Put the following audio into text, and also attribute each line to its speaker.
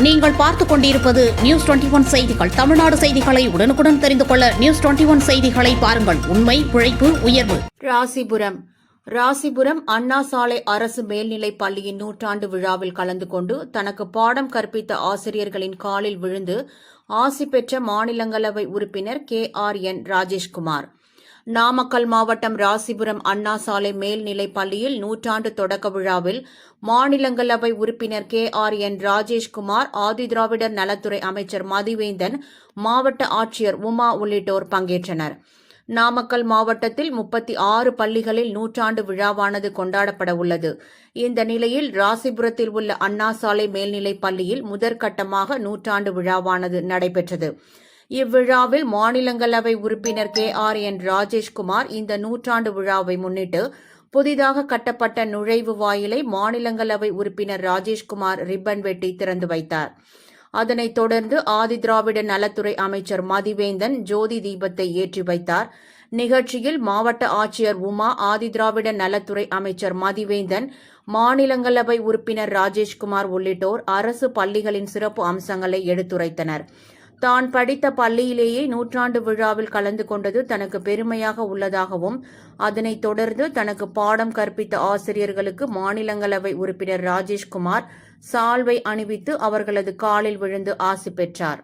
Speaker 1: நீங்கள் பார்த்துக் கொண்டிருப்பது நியூஸ் டுவெண்டி ஒன் செய்திகள். தமிழ்நாடு செய்திகளை உடனுக்குடன் தெரிந்து கொள்ள நியூஸ் டுவெண்டி ஒன் செய்திகளை பாருங்கள். உண்மை உழைப்பு உயர்வு.
Speaker 2: ராசிபுரம். ராசிபுரம் அண்ணா சாலை அரசு மேல்நிலைப் பள்ளியின் நூற்றாண்டு விழாவில் கலந்து கொண்டு தனக்கு பாடம் கற்பித்த ஆசிரியர்களின் காலில் விழுந்து ஆசி பெற்ற மாநிலங்களவை உறுப்பினர் K R N Rajeshkumar. Namakkal மாவட்டம் ராசிபுரம் அண்ணா சாலை மேல்நிலைப் பள்ளியில் நூற்றாண்டு தொடக்க விழாவில் மாநிலங்களவை உறுப்பினர் கே ஆர் என் ராஜேஷ்குமார் ஆதிதிராவிடர் நலத்துறை அமைச்சர் மதிவேந்தன் மாவட்ட ஆட்சியர் உமா உள்ளிட்டோர் பங்கேற்றனர். நாமக்கல் மாவட்டத்தில் முப்பத்தி ஆறு பள்ளிகளில் நூற்றாண்டு விழாவானது கொண்டாடப்பட உள்ளது. இந்த நிலையில் ராசிபுரத்தில் உள்ள அண்ணா சாலை மேல்நிலைப் பள்ளியில் முதற்கட்டமாக நூற்றாண்டு விழாவானது நடைபெற்றது. இவ்விழாவில் மாநிலங்களவை உறுப்பினர் கே ஆர் என் ராஜேஷ்குமார் இந்த நூற்றாண்டு விழாவை முன்னிட்டு புதிதாக கட்டப்பட்ட நுழைவு வாயிலை மாநிலங்களவை உறுப்பினர் ராஜேஷ்குமார் ரிப்பன் வெட்டி திறந்து வைத்தார். அதனைத் தொடர்ந்து ஆதிதிராவிட நலத்துறை அமைச்சர் மதிவேந்தன் ஜோதி தீபத்தை ஏற்றி வைத்தார். நிகழ்ச்சியில் மாவட்ட ஆட்சியர் உமா ஆதிதிராவிட நலத்துறை அமைச்சர் மதிவேந்தன் மாநிலங்களவை உறுப்பினர் ராஜேஷ்குமார் உள்ளிட்டோர் அரசு பள்ளிகளின் சிறப்பு அம்சங்களை எடுத்துரைத்தனர். தான் படித்த பள்ளியிலேயே நூற்றாண்டு விழாவில் கலந்து கொண்டது தனக்கு பெருமையாக உள்ளதாகவும் அதனைத் தொடர்ந்து தனக்கு பாடம் கற்பித்த ஆசிரியர்களுக்கு மாநிலங்களவை உறுப்பினர் ராஜேஷ்குமார் சால்வை அணிவித்து அவர்களது காலில் விழுந்து ஆசி பெற்றார்.